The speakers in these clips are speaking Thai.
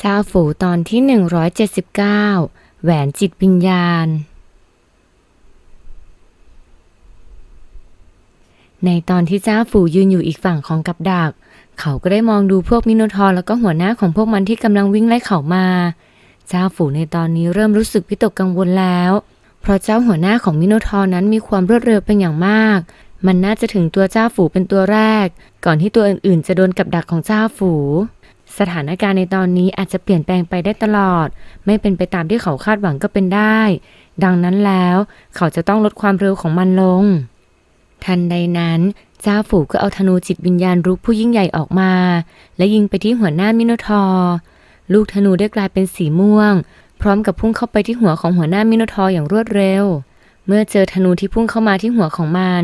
เจ้าฝูตอนที่ 179 แหวนจิตวิญญาณ ในตอนที่เจ้าฝูยืนอยู่อีกฝั่งของกับดัก เขาก็ได้มองดูพวกมิโนทอร์แล้วก็หัวหน้าของพวกมันที่กำลังวิ่งไล่เขามา เจ้าฝูในตอนนี้เริ่มรู้สึกวิตกกังวลแล้ว เพราะเจ้าหัวหน้าของมิโนทอร์นั้นมีความรวดเร็วเป็นอย่างมาก มันน่าจะถึงตัวเจ้าฝูเป็นตัวแรก ก่อนที่ตัวอื่นๆ จะโดนกับดักของเจ้าฝู สถานการณ์ในตอนนี้อาจจะเปลี่ยนแปลงไปได้ตลอด ไม่เป็นไปตามที่เขาคาดหวังก็เป็นได้ ดังนั้นแล้วเขาจะต้องลดความเร็วของมันลง ทันใดนั้นเจ้าฝูก็เอาธนูจิตวิญญาณรุกผู้ยิ่งใหญ่ออกมา และยิงไปที่หัวหน้ามิโนทอร์ลูกธนูได้กลายเป็นสีม่วง พร้อมกับพุ่งเข้าไปที่หัวของหัวหน้ามิโนทอร์อย่างรวดเร็ว เมื่อเจอธนูที่พุ่งเข้ามาที่หัวของมัน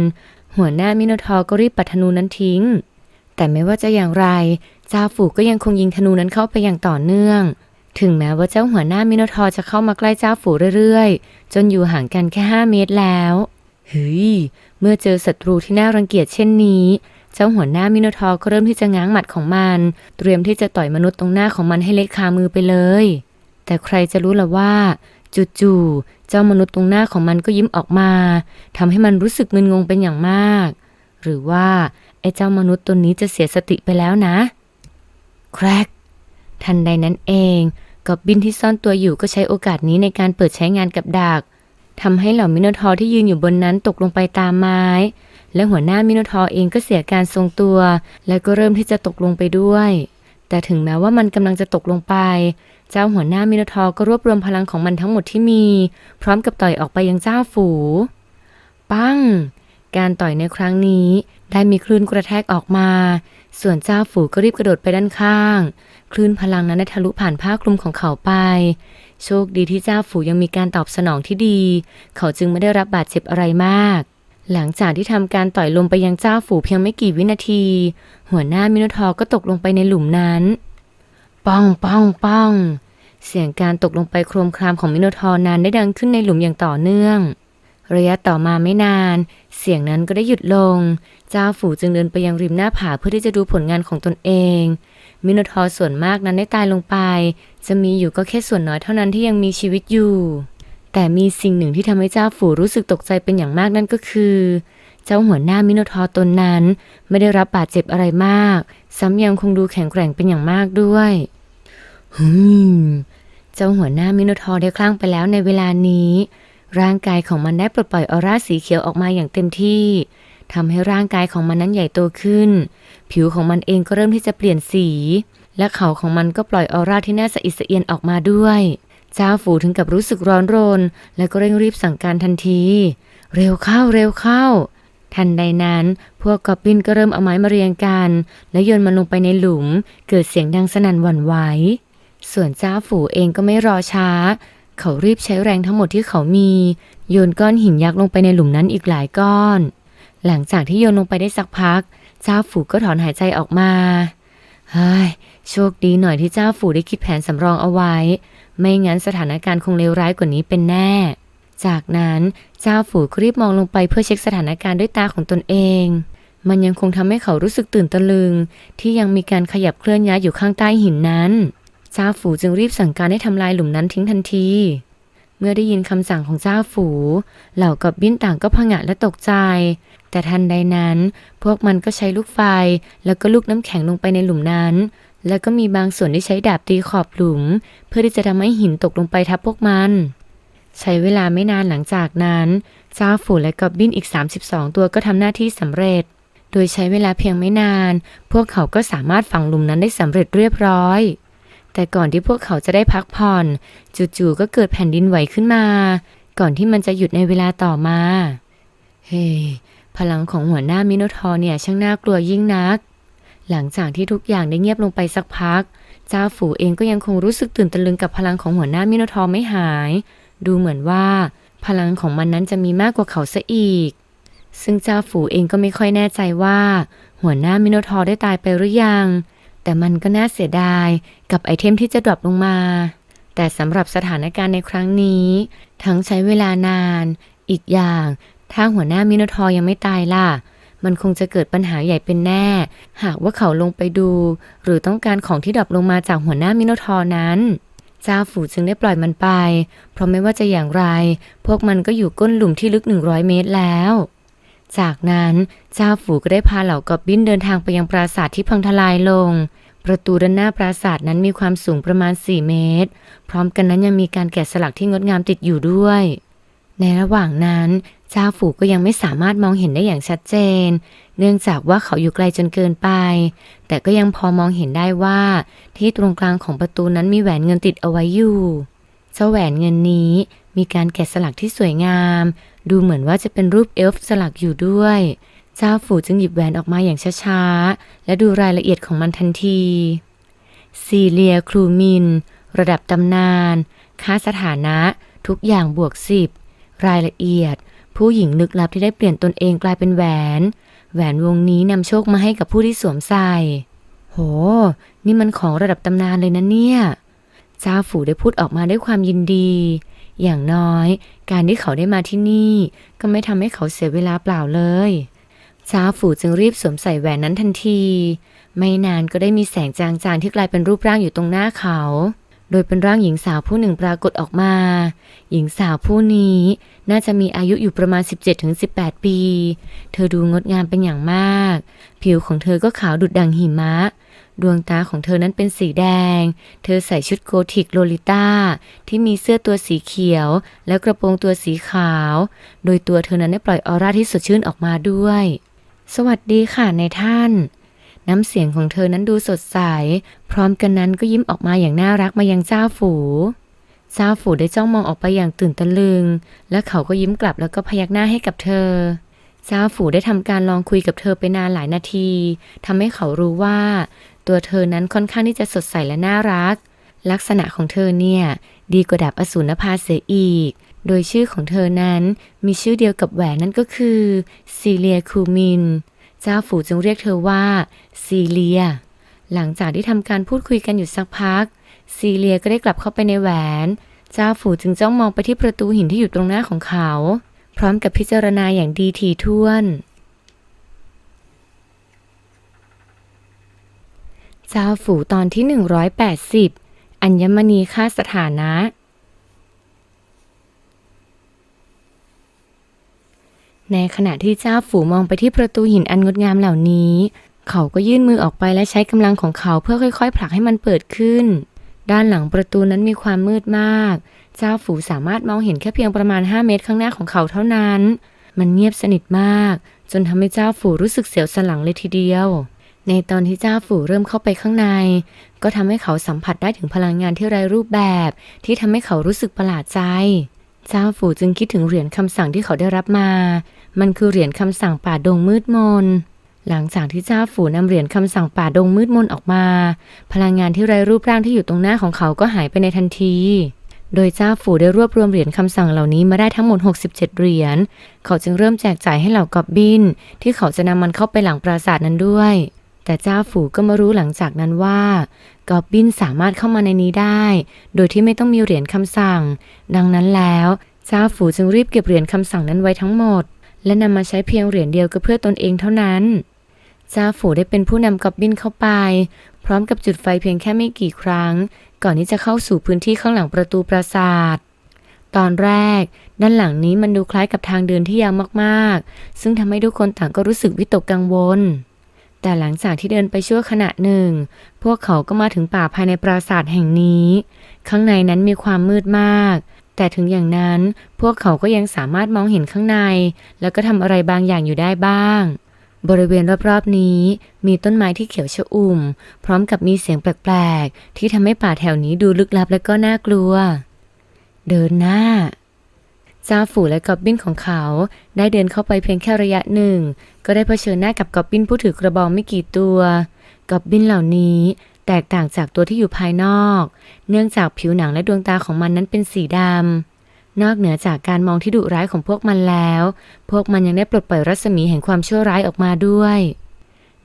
หัวหน้ามิโนทอร์ก็รีบปัดธนูนั้นทิ้ง แต่ไม่ว่าจะอย่างไรเจ้าฝูก็ยังคงยิงธนูนั้นเข้าไปอย่างต่อเนื่อง ถึงแม้ว่าเจ้าหัวหน้ามิโนทอร์จะเข้ามาใกล้เจ้าฝูเรื่อยๆ จนอยู่ห่างกันแค่ 5 เมตรแล้วเฮ้ยเมื่อเจอศัตรูที่น่ารังเกียจเช่นนี้ เจ้าหัวหน้ามิโนทอร์ก็เริ่มที่จะง้างหมัดของมัน เตรียมที่จะต่อยมนุษย์ตรงหน้าของมันให้เละคามือไปเลย แต่ใครจะรู้ล่ะว่าจู่ๆเจ้ามนุษย์ตรงหน้าของมันก็ยิ้มออกมาทำให้มันรู้สึกมึนงงเป็นอย่างมาก หรือว่า ไอ้เจ้ามนุษย์ตัวนี้จะเสียสติไปแล้วนะ แครก ทันใดนั้นเองกอบบินที่ซ่อนตัวอยู่ก็ใช้โอกาสนี้ในการเปิดใช้งานกับดักทำให้เหล่ามิโนทอร์ที่ยืนอยู่บนนั้นตกลงไปตามไม้ และหัวหน้ามิโนทอร์เองก็เสียการทรงตัว และก็เริ่มที่จะตกลงไปด้วย แต่ถึงแม้ว่ามันกำลังจะตกลงไป เจ้าหัวหน้ามิโนทอร์ก็รวบรวมพลังของมันทั้งหมดที่มี พร้อมกับต่อยออกไปยังเจ้าฝู ปั้ง การต่อยในครั้งนี้ ได้มีคลื่นกระแทกออกมา ส่วนเจ้าฝูก็รีบกระโดดไปด้านข้าง คลื่นพลังนั้นได้ทะลุผ่านผ้าคลุมของเขาไป โชคดีที่เจ้าฝูยังมีการตอบสนองที่ดี เขาจึงไม่ได้รับบาดเจ็บอะไรมาก หลังจากที่ทำการต่อยลมไปยังเจ้าฝูเพียงไม่กี่วินาที หัวหน้ามิโนทอร์ก็ตกลงไปในหลุมนั้น ป้องป้องป้องเสียงการตกลงไปโครมครามของมิโนทอร์นั้นได้ดังขึ้นในหลุมอย่างต่อเนื่อง ระยะต่อมาไม่นาน เสียงนั้นก็ได้หยุดลง เจ้าฝูจึงเดินไปยังริมหน้าผาเพื่อที่จะดูผลงานของตนเอง มิโนทอร์ส่วนมากนั้นได้ตายลงไป จะมีอยู่ก็แค่ส่วนน้อยเท่านั้นที่ยังมีชีวิตอยู่ แต่มีสิ่งหนึ่งที่ทำให้เจ้าฝูรู้สึกตกใจเป็นอย่างมากนั่นก็คือ เจ้าหัวหน้ามิโนทอร์ตนนั้น ไม่ได้รับบาดเจ็บอะไรมาก ซ้ำยังคงดูแข็งแกร่งเป็นอย่างมากด้วยฮึมเจ้าหัวหน้ามิโนทอร์ได้คลั่งไปแล้วในเวลานี้ ร่างกายของมันได้ปลดปล่อยออร่าสีเขียวออกมาอย่างเต็มที่ทำให้ร่างกายของมันนั้นใหญ่โตขึ้น ผิวของมันเองก็เริ่มที่จะเปลี่ยนสี และเขาของมันก็ปล่อยออร่าที่น่าสะอิดสะเอียนออกมาด้วยเจ้าฝูถึงกับรู้สึกร้อนรน และก็เร่งรีบสั่งการทันที เร็วเข้าเร็วเข้า ทันใดนั้น พวกกอบบินก็เริ่มเอาไม้มาเรียงกัน และโยนมันลงไปในหลุม เกิดเสียงดังสนั่นหวั่นไหวส่วนเจ้าฝูเองก็ไม่รอช้า เขารีบใช้แรงทั้งหมดที่เขามี โยนก้อนหินยักษ์ลงไปในหลุมนั้นอีกหลายก้อน หลังจากที่โยนลงไปได้สักพัก เจ้าฝูก็ถอนหายใจออกมาเฮ้ยโชคดีหน่อยที่เจ้าฝูได้คิดแผนสำรองเอาไว้ ไม่งั้นสถานการณ์คงเลวร้ายกว่านี้เป็นแน่ จากนั้นเจ้าฝูก็รีบมองลงไปเพื่อเช็คสถานการณ์ด้วยตาของตนเอง มันยังคงทำให้เขารู้สึกตื่นตะลึง ที่ยังมีการขยับเคลื่อนย้ายอยู่ข้างใต้หินนั้น เจ้าฝูจึงรีบสั่งการให้ทำลายหลุมนั้นทิ้งทันที เมื่อได้ยินคำสั่งของเจ้าฝู เหล่ากับบินต่างก็ผงะและตกใจ แต่ทันใดนั้น พวกมันก็ใช้ลูกไฟแล้วก็ลูกน้ำแข็งลงไปในหลุมนั้น แล้วก็มีบางส่วนที่ใช้ดาบตีขอบหลุม เพื่อที่จะทำให้หินตกลงไปทับพวกมันใช้เวลาไม่นานหลังจากนั้น เจ้าฝูและกอบบินอีก 32 ตัวก็ทำหน้าที่สำเร็จ โดยใช้เวลาเพียงไม่นาน พวกเขาก็สามารถฝังหลุมนั้นได้สำเร็จเรียบร้อย แต่ก่อนที่พวกเขาจะได้พักผ่อน จู่ๆก็เกิดแผ่นดินไหวขึ้นมา ก่อนที่มันจะหยุดในเวลาต่อมา เฮ้พลังของหัวหน้ามิโนทอร์เนี่ยช่างน่ากลัวยิ่งนัก หลังจากที่ทุกอย่างได้เงียบลงไปสักพัก เจ้าฝูเองก็ยังคงรู้สึกตื่นตะลึงกับพลังของหัวหน้ามิโนทอร์ไม่หาย ดูเหมือนว่า พลังของมันนั้นจะมีมากกว่าเขาซะอีก ซึ่งเจ้าฝูเองก็ไม่ค่อยแน่ใจว่า หัวหน้ามิโนทอร์ได้ตายไปหรือยัง แต่มันก็น่าเสียดายกับไอเทมที่จะดรอปลงมา แต่สำหรับสถานการณ์ในครั้งนี้ ทั้งใช้เวลานาน อีกอย่าง ถ้าหัวหน้ามิโนทอยังไม่ตายล่ะ มันคงจะเกิดปัญหาใหญ่เป็นแน่ หากว่าเขาลงไปดู หรือต้องการของที่ดรอปลงมาจากหัวหน้ามิโนทอนั้นจ้าฝูจึงได้ปล่อยมันไป เพราะไม่ว่าจะอย่างไร พวกมันก็อยู่ก้นหลุมที่ลึก 100 เมตรแล้ว จากนั้นเจ้าฝูก็ได้พาเหล่ากอบบินเดินทางไปยังปราสาทที่พังทลายลง ประตูด้านหน้าปราสาทนั้นมีความสูงประมาณ 4 เมตร พร้อมกันนั้นยังมีการแกะสลักที่งดงามติดอยู่ด้วย ในระหว่างนั้นเจ้าฝูก็ยังไม่สามารถมองเห็นได้อย่างชัดเจน เนื่องจากว่าเขาอยู่ไกลจนเกินไป แต่ก็ยังพอมองเห็นได้ว่า ที่ตรงกลางของประตูนั้นมีแหวนเงินติดเอาไว้อยู่ เจ้าแหวนเงินนี้มีการแกะสลักที่สวยงาม ดูเหมือนว่าจะเป็นรูปเอลฟ์สลักอยู่ด้วย เจ้าฝูจึงหยิบแหวนออกมาอย่างช้าๆ และดูรายละเอียดของมันทันที ซีเลียครูมิน ระดับตำนาน ค่าสถานะทุกอย่างบวกสิบรายละเอียด ผู้หญิงลึกลับที่ได้เปลี่ยนตนเองกลายเป็นแหวน แหวนวงนี้นำโชคมาให้กับผู้ที่สวมใส่ โห นี่มันของระดับตำนานเลยนะเนี่ย เจ้าฝูได้พูดออกมาด้วยความยินดี อย่างน้อย การที่เขาได้มาที่นี่ ก็ไม่ทำให้เขาเสียเวลาเปล่าเลยซาฝูจึงรีบสวมใส่แหวนนั้นทันที ไม่นานก็ได้มีแสงจางๆที่กลายเป็นรูปร่างอยู่ตรงหน้าเขา โดยเป็นร่างหญิงสาวผู้หนึ่งปรากฏออกมา หญิงสาวผู้นี้น่าจะมีอายุอยู่ประมาณ 17-18 ปี เธอดูงดงามเป็นอย่างมาก ผิวของเธอก็ขาวดุดดังหิมะ ดวงตาของเธอนั้นเป็นสีแดง เธอใส่ชุดโกธิกโลลิต้าที่มีเสื้อตัวสีเขียว และกระโปรงตัวสีขาว โดยตัวเธอนั้นได้ปล่อยออร่าที่สดชื่นออกมาด้วย สวัสดีค่ะในท่าน น้ำเสียงของเธอนั้นดูสดใส พร้อมกันนั้นก็ยิ้มออกมาอย่างน่ารักมายังเจ้าฝูเจ้าฝูได้จ้องมองออกไปอย่างตื่นตะลึง และเขาก็ยิ้มกลับแล้วก็พยักหน้าให้กับเธอ เจ้าฝูได้ทำการลองคุยกับเธอไปนานหลายนาทีทำให้เขารู้ว่า ตัวเธอนั้นค่อนข้างที่จะสดใสและน่ารัก ลักษณะของเธอเนี่ย ดีกว่าดาบอสูรนภาเสียอีก โดยชื่อของเธอนั้นมีชื่อเดียวกับแหวนนั่นก็คือซีเลียคูมิน เจ้าฝูจึงเรียกเธอว่าซีเลีย หลังจากที่ทำการพูดคุยกันอยู่สักพัก ซีเลียก็ได้กลับเข้าไปในแหวน เจ้าฝูจึงจ้องมองไปที่ประตูหินที่อยู่ตรงหน้าของเขา พร้อมกับพิจารณาอย่างดีถี่ถ้วน เจ้าฝูตอนที่ 180 อัญมณีค่าสถานะ ในขณะที่เจ้าฝูมองไปที่ประตูหินอันงดงามเหล่านี้ เขาก็ยื่นมือออกไปและใช้กำลังของเขาเพื่อค่อยๆ ผลักให้มันเปิดขึ้น ด้านหลังประตูนั้นมีความมืดมาก เจ้าฝูสามารถมองเห็นแค่เพียงประมาณ 5 เมตรข้างหน้าของเขาเท่านั้น มันเงียบสนิทมาก จนทำให้เจ้าฝูรู้สึกเสียวสันหลังเลยทีเดียว ในตอนที่เจ้าฝูเริ่มเข้าไปข้างใน ก็ทำให้เขาสัมผัสได้ถึงพลังงานที่ไร้รูปแบบ ที่ทำให้เขารู้สึกประหลาดใจ เจ้าฝูจึงคิดถึงเหรียญคำสั่งที่เขาได้รับมา มันคือเหรียญคำสั่งป่าดงมืดมน หลังจากที่เจ้าฝูนำเหรียญคำสั่งป่าดงมืดมนออกมา พลังงานที่ไร้รูปร่างที่อยู่ตรงหน้าของเขาก็หายไปในทันที โดยเจ้าฝูได้รวบรวมเหรียญคำสั่งเหล่านี้มาได้ทั้งหมด 67 เหรียญ เขาจึงเริ่มแจกจ่ายให้เหล่ากอบบิน ที่เขาจะนำมันเข้าไปหลังปราสาทนั้นด้วย แต่เจ้าฝูก็มารู้หลังจากนั้นว่า กอบบินสามารถเข้ามาในนี้ได้ โดยที่ไม่ต้องมีเหรียญคำสั่ง ดังนั้นแล้วเจ้าฝูจึงรีบเก็บเหรียญคำสั่งนั้นไว้ทั้งหมด และนำมาใช้เพียงเหรียญเดียวก็เพื่อตนเองเท่านั้นเจ้าฝูได้เป็นผู้นำกอบบินเข้าไป พร้อมกับจุดไฟเพียงแค่ไม่กี่ครั้ง ก่อนที่จะเข้าสู่พื้นที่ข้างหลังประตูปราสาทตอนแรก ด้านหลังนี้มันดูคล้ายกับทางเดินที่ยาวมากๆ ซึ่งทำให้ทุกคนต่างก็รู้สึกวิตกกังวล แต่หลังจากที่เดินไปชั่วขณะหนึ่ง พวกเขาก็มาถึงป่าภายในปราสาทแห่งนี้ ข้างในนั้นมีความมืดมาก แต่ถึงอย่างนั้นพวกเขาก็ยังสามารถมองเห็นข้างใน แล้วก็ทำอะไรบางอย่างอยู่ได้บ้าง บริเวณรอบๆนี้ มีต้นไม้ที่เขียวชอุ่ม พร้อมกับมีเสียงแปลกๆ ที่ทำให้ป่าแถวนี้ดูลึกลับและก็น่ากลัว เดินหน้า เจ้าฝูและกอบบินของเขา ได้เดินเข้าไปเพียงแค่ระยะหนึ่ง ก็ได้เผชิญหน้ากับกอบบินผู้ถือกระบองไม่กี่ตัวกอบบินเหล่านี้แตกต่างจากตัวที่อยู่ภายนอก เนื่องจากผิวหนังและดวงตาของมันนั้นเป็นสีดำ นอกเหนือจากการมองที่ดุร้ายของพวกมันแล้ว พวกมันยังได้ปลดปล่อยรัศมีแห่งความชั่วร้ายออกมาด้วย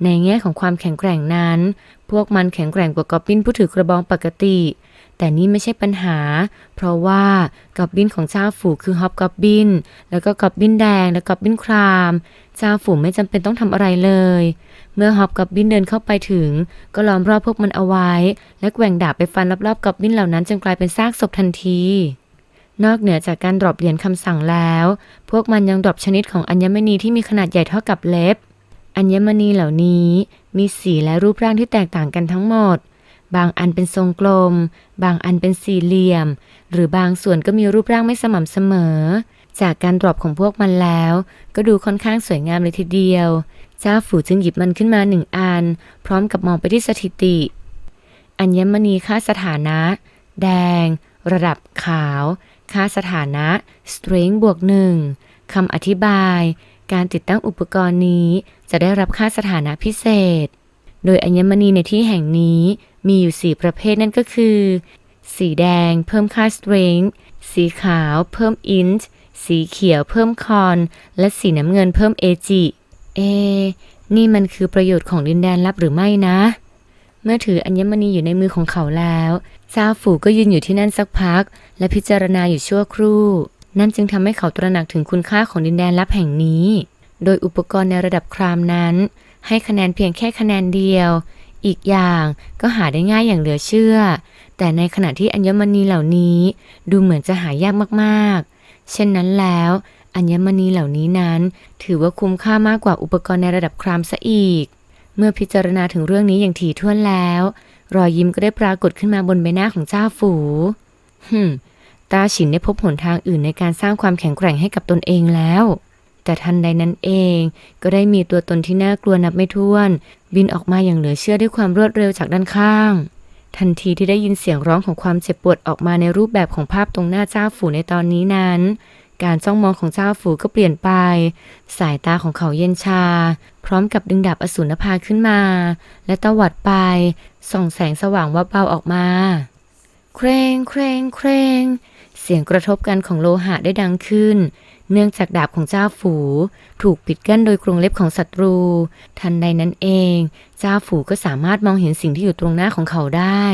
ในแง่ของความแข็งแกร่งนั้น พวกมันแข็งแกร่งกว่ากอบบินผู้ถือกระบองปกติ แต่นี่ไม่ใช่ปัญหา เพราะว่ากอบบินของเจ้าฝูคือฮอบกอบบิน แล้วก็กอบบินแดง และกอบบินคราม เจ้าฝูไม่จำเป็นต้องทำอะไรเลย เมื่อฮอบกอบบินเดินเข้าไปถึง ก็ล้อมรอบพวกมันเอาไว้ และแกว่งดาบไปฟันรอบๆกอบบินเหล่านั้นจนกลายเป็นซากศพทันทีนอกเหนือจากการดรอปเหรียญคำสั่งแล้ว พวกมันยังดรอปชนิดของอัญมณีที่มีขนาดใหญ่เท่ากับเล็บ อัญมณีเหล่านี้มีสีและรูปร่างที่แตกต่างกันทั้งหมด บางอันเป็นทรงกลม บางอันเป็นสี่เหลี่ยม หรือบางส่วนก็มีรูปร่างไม่สม่ำเสมอ จากการดรอปของพวกมันแล้ว ก็ดูค่อนข้างสวยงามเลยทีเดียว เจ้าฝูจึงหยิบมันขึ้นมาหนึ่งอัน พร้อมกับมองไปที่สถิติ อัญมณีค่าสถานะ แดง ระดับขาว ค่าสถานะ strength บวกหนึ่งคำอธิบาย การติดตั้งอุปกรณ์นี้จะได้รับค่าสถานะพิเศษ โดยอัญมณีในที่แห่งนี้มีอยู่ 4 ประเภทนั่นก็คือ สีแดงเพิ่มค่า strength สีขาวเพิ่ม int สีเขียวเพิ่ม con และสีน้ำเงินเพิ่ม ag เอ นี่มันคือประโยชน์ของดินแดนลับหรือไม่นะ เมื่อถืออัญมณีอยู่ในมือของเขาแล้วเจ้าฝูก็ยืนอยู่ที่นั่นสักพัก และพิจารณาอยู่ชั่วครู่ นั่นจึงทำให้เขาตระหนักถึงคุณค่าของดินแดนลับแห่งนี้ โดยอุปกรณ์ในระดับครามนั้น ให้คะแนนเพียงแค่คะแนนเดียว อีกอย่างก็หาได้ง่ายอย่างเหลือเชื่อ แต่ในขณะที่อัญมณีเหล่านี้ดูเหมือนจะหายากมากๆ เช่นนั้นแล้วอัญมณีเหล่านี้นั้น ถือว่าคุ้มค่ามากกว่าอุปกรณ์ในระดับครามซะอีก เมื่อพิจารณาถึงเรื่องนี้อย่างถี่ถ้วนแล้ว รอยยิ้มก็ได้ปรากฏขึ้นมาบนใบหน้าของเจ้าฝูฮึตาฉินได้พบหนทางอื่นในการสร้างความแข็งแกร่งให้กับตนเองแล้ว แต่ทันใดนั้นเอง ก็ได้มีตัวตนที่น่ากลัวนับไม่ถ้วน บินออกมาอย่างเหลือเชื่อด้วยความรวดเร็วจากด้านข้าง ทันทีที่ได้ยินเสียงร้องของความเจ็บปวดออกมาในรูปแบบของภาพตรงหน้าเจ้าฝูในตอนนี้นั้น การจ้องมองของเจ้าฝูก็เปลี่ยนไป สายตาของเขาเย็นชา พร้อมกับดึงดาบอสูรภาขึ้นมา และตวัดไป ส่องแสงสว่างวับเบาออกมาเครงเครงเครงเสียงกระทบกันของโลหะได้ดังขึ้น เนื่องจากดาบของเจ้าฝู ถูกปิดกั้นโดยกรงเล็บของศัตรู ทันใดนั้นเอง เจ้าฝูก็สามารถมองเห็นสิ่งที่อยู่ตรงหน้าของเขาได้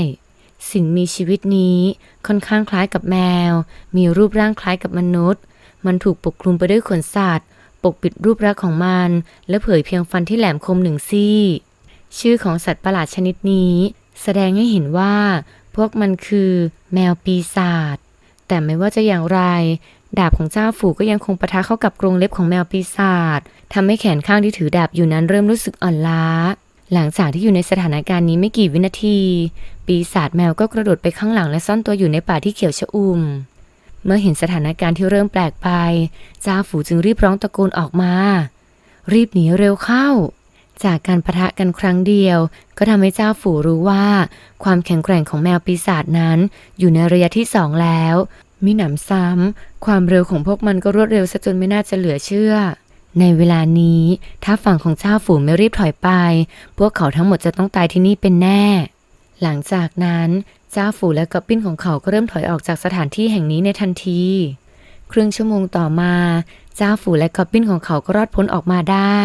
สิ่งมีชีวิตนี้ค่อนข้างคล้ายกับแมว มีรูปร่างคล้ายกับมนุษย์ มันถูกปกคลุมไปด้วยขนสัตว์ ปกปิดรูปลักษณ์ของมัน และเผยเพียงฟันที่แหลมคมหนึ่งซี่ ชื่อของสัตว์ประหลาดชนิดนี้ แสดงให้เห็นว่า พวกมันคือ แมวปีศาจแต่ไม่ว่าจะอย่างไร ดาบของเจ้าฝูก็ยังคงปะทะเข้ากับกรงเล็บของแมวปีศาจทำให้แขนข้างที่ถือดาบอยู่นั้นเริ่มรู้สึกอ่อนล้า หลังจากที่อยู่ในสถานการณ์นี้ไม่กี่วินาที ปีศาจแมวก็กระโดดไปข้างหลังและซ่อนตัวอยู่ในป่าที่เขียวชอุ่ม เมื่อเห็นสถานการณ์ที่เริ่มแปลกไป เจ้าฝูจึงรีบร้องตะโกนออกมา รีบหนีเร็วเข้า จากการประทะกันครั้งเดียว ก็ทำให้เจ้าฝูรู้ว่า ความแข็งแกร่งของแมวปีศาจนั้น อยู่ในระยะที่สองแล้ว มิหนำซ้ำความเร็วของพวกมันก็รวดเร็วซะจนไม่น่าจะเหลือเชื่อ ในเวลานี้ ถ้าฝั่งของเจ้าฝูไม่รีบถอยไป พวกเขาทั้งหมดจะต้องตายที่นี่เป็นแน่ หลังจากนั้นเจ้าฝูและกอบบิ้นของเขาก็เริ่มถอยออกจากสถานที่แห่งนี้ในทันที ครึ่งชั่วโมงต่อมา เจ้าฝูและกอบบิ้นของเขาก็รอดพ้นออกมาได้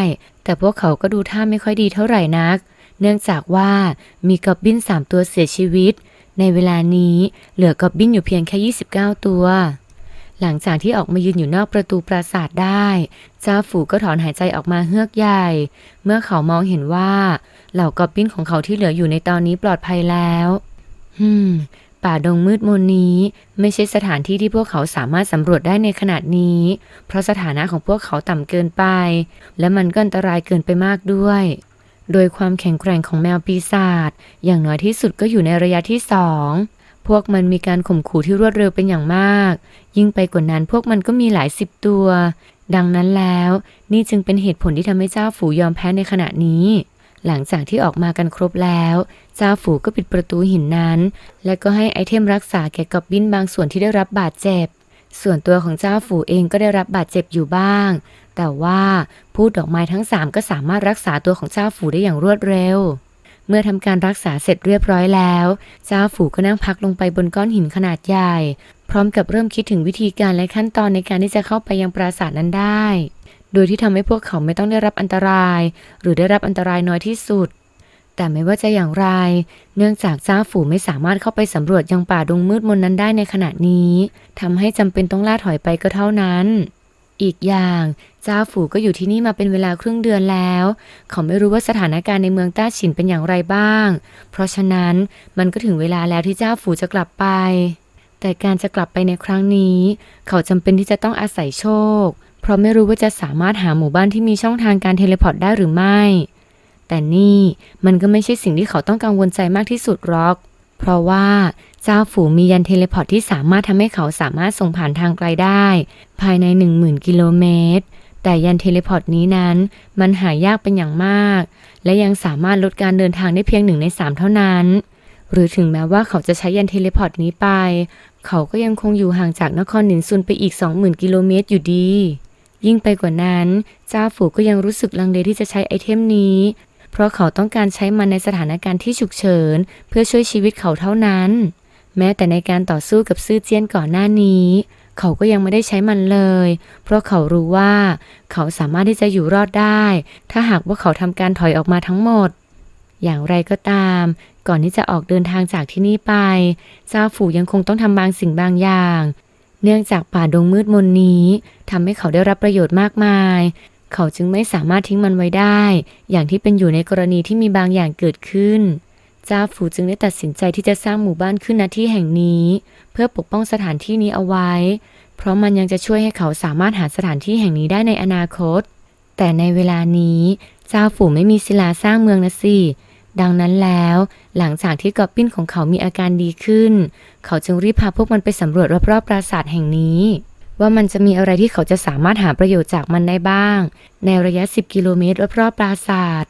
แต่พวกเขาก็ดูท่าไม่ค่อยดีเท่าไหร่นัก เนื่องจากว่ามีกอบบิ้นสามตัวเสียชีวิต ในเวลานี้เหลือกอบบินอยู่เพียงแค่ 29 ตัว หลังจากที่ออกมายืนอยู่นอกประตูปราสาทได้เจ้าฝูก็ถอนหายใจออกมาเฮือกใหญ่ เมื่อเขามองเห็นว่า เหล่ากอบบินของเขาที่เหลืออยู่ในตอนนี้ปลอดภัยแล้วฮึมป่าดงมืดมนนี้ไม่ใช่สถานที่ที่พวกเขาสามารถสำรวจได้ในขนาดนี้ เพราะสถานะของพวกเขาต่ำเกินไป และมันก็อันตรายเกินไปมากด้วย โดยความแข็งแกร่งของแมวปีศาจอย่างน้อยที่สุดก็อยู่ในระยะที่สองพวกมันมีการข่มขู่ที่รวดเร็วเป็นอย่างมาก ยิ่งไปกว่านั้นพวกมันก็มีหลายสิบตัว ดังนั้นแล้วนี่จึงเป็นเหตุผลที่ทำให้เจ้าฝูยอมแพ้ในขณะนี้ หลังจากที่ออกมากันครบแล้ว เจ้าฝูก็ปิดประตูหินนั้น และก็ให้ไอเทมรักษาแก่กับบินบางส่วนที่ได้รับบาดเจ็บ ส่วนตัวของเจ้าฝูเองก็ได้รับบาดเจ็บอยู่บ้าง แต่ว่าพูดดอกไม้ทั้งสามก็สามารถรักษาตัวของเจ้าฝูได้อย่างรวดเร็ว เมื่อทำการรักษาเสร็จเรียบร้อยแล้ว เจ้าฝูก็นั่งพักลงไปบนก้อนหินขนาดใหญ่ พร้อมกับเริ่มคิดถึงวิธีการและขั้นตอนในการที่จะเข้าไปยังปราสาทนั้นได้ โดยที่ทำให้พวกเขาไม่ต้องได้รับอันตราย หรือได้รับอันตรายน้อยที่สุด แต่ไม่ว่าจะอย่างไร เนื่องจากเจ้าฝูไม่สามารถเข้าไปสำรวจยังป่าดงมืดมนนั้นได้ในขณะนี้ทำให้จำเป็นต้องล่าถอยไปก็เท่านั้น อีกอย่างเจ้าฝูก็อยู่ที่นี่มาเป็นเวลาครึ่งเดือนแล้ว เขาไม่รู้ว่าสถานการณ์ในเมืองต้าฉินเป็นอย่างไรบ้าง เพราะฉะนั้นมันก็ถึงเวลาแล้วที่เจ้าฝูจะกลับไป แต่การจะกลับไปในครั้งนี้ เขาจำเป็นที่จะต้องอาศัยโชค เพราะไม่รู้ว่าจะสามารถหาหมู่บ้านที่มีช่องทางการเทเลพอร์ตได้หรือไม่ แต่นี่มันก็ไม่ใช่สิ่งที่เขาต้องกังวลใจมากที่สุดหรอก เพราะว่าเจ้าฝูมียันเทเลพอร์ตที่สามารถทำให้เขาสามารถส่งผ่านทางไกลได้ ภายใน 10,000 กิโลเมตร แต่ยันเทเลพอร์ตนี้นั้น มันหายากเป็นอย่างมาก และยังสามารถลดการเดินทางได้เพียงหนึ่งในสามเท่านั้น หรือถึงแม้ว่าเขาจะใช้ยันเทเลพอร์ตนี้ไป เขาก็ยังคงอยู่ห่างจากนครหนินซุนไปอีก 20,000 กิโลเมตรอยู่ดียิ่งไปกว่านั้น เจ้าฝูก็ยังรู้สึกลังเลที่จะใช้ไอเทมนี้ เพราะเขาต้องการใช้มันในสถานการณ์ที่ฉุกเฉิน เพื่อช่วยชีวิตเขาเท่านั้น แม้แต่ในการต่อสู้กับซื่อเจี้ยนก่อนหน้านี้ เขาก็ยังไม่ได้ใช้มันเลย เพราะเขารู้ว่า เขาสามารถที่จะอยู่รอดได้ ถ้าหากว่าเขาทำการถอยออกมาทั้งหมด อย่างไรก็ตาม ก่อนที่จะออกเดินทางจากที่นี่ไปเจ้าฝูยังคงต้องทำบางสิ่งบางอย่างเนื่องจากป่าดงมืดมนนี้ทำให้เขาได้รับประโยชน์มากมาย เขาจึงไม่สามารถทิ้งมันไว้ได้ อย่างที่เป็นอยู่ในกรณีที่มีบางอย่างเกิดขึ้นจ้าฝูจึงได้ตัดสินใจที่จะสร้างหมู่บ้านขึ้นณที่แห่งนี้ เพื่อปกป้องสถานที่นี้เอาไว้ เพราะมันยังจะช่วยให้เขาสามารถหาสถานที่แห่งนี้ได้ในอนาคต แต่ในเวลานี้เจ้าฝูไม่มีศิลาสร้างเมืองนะสิดังนั้นแล้ว หลังจากที่กอบปิ้นของเขามีอาการดีขึ้น เขาจึงรีบพาพวกมันไปสำรวจรอบๆปราสาทแห่งนี้ ว่ามันจะมีอะไรที่เขาจะสามารถหาประโยชน์จากมันได้บ้าง ในระยะ 10 กิโลเมตรรอบๆปราสาท